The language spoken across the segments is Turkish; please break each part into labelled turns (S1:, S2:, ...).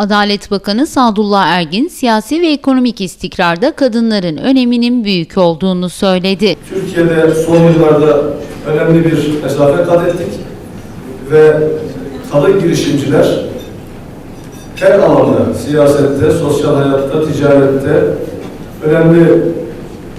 S1: Adalet Bakanı Sadullah Ergin, siyasi ve ekonomik istikrarda kadınların öneminin büyük olduğunu söyledi.
S2: Türkiye'de son yıllarda önemli bir mesafe kat ettik ve kadın girişimciler her alanda, siyasette, sosyal hayatta, ticarette önemli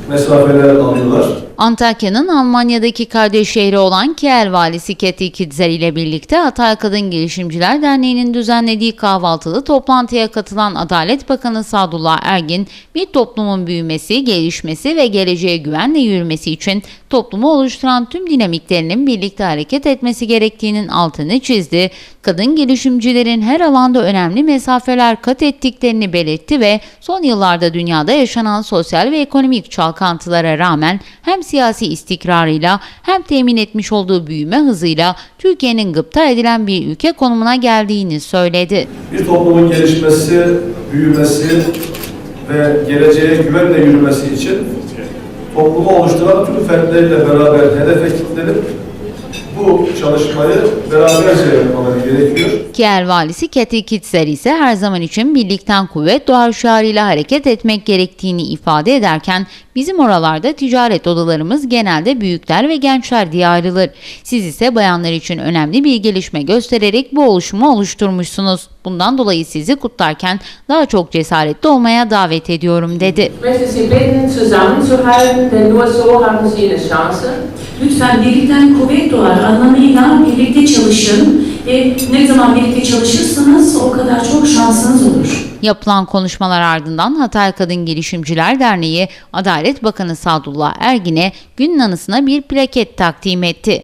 S2: mesafeler alıyorlar.
S1: Antakya'nın Almanya'daki kardeş şehri olan Kiel valisi Kathy Kitzer ile birlikte Hatay Kadın Girişimciler Derneği'nin düzenlediği kahvaltılı toplantıya katılan Adalet Bakanı Sadullah Ergin, bir toplumun büyümesi, gelişmesi ve geleceğe güvenle yürümesi için toplumu oluşturan tüm dinamiklerinin birlikte hareket etmesi gerektiğinin altını çizdi. Kadın girişimcilerin her alanda önemli mesafeler kat ettiklerini belirtti ve son yıllarda dünyada yaşanan sosyal ve ekonomik çalkantılara rağmen hem siyasi istikrarıyla hem temin etmiş olduğu büyüme hızıyla Türkiye'nin gıpta edilen bir ülke konumuna geldiğini söyledi.
S2: Bir toplumun gelişmesi, büyümesi ve geleceğe güvenle yürümesi için toplumu oluşturan tüm fertleriyle beraber hedefe kilitlenip bu çalışmayı beraberce yapmaları gerekiyor.
S1: Kiel valisi Kathy Kitzer ise her zaman için birlikten kuvvet doğar şiarıyla hareket etmek gerektiğini ifade ederken bizim oralarda ticaret odalarımız genelde büyükler ve gençler diye ayrılır. Siz ise bayanlar için önemli bir gelişme göstererek bu oluşumu oluşturmuşsunuz. Bundan dolayı sizi kutlarken daha çok cesaretli olmaya davet ediyorum dedi.
S3: Ich möchte Sie bitten, zusammenzuhalten, denn nur so haben Sie eine Chance.
S4: Lütfen birlikten kuvvet doğar anlamıyla birlikte çalışın. Ve ne zaman birlikte çalışırsanız o kadar çok şansınız olur.
S1: Yapılan konuşmalar ardından Hatay Kadın Girişimciler Derneği Adalet Bakanı Sadullah Ergin'e günün anısına bir plaket takdim etti.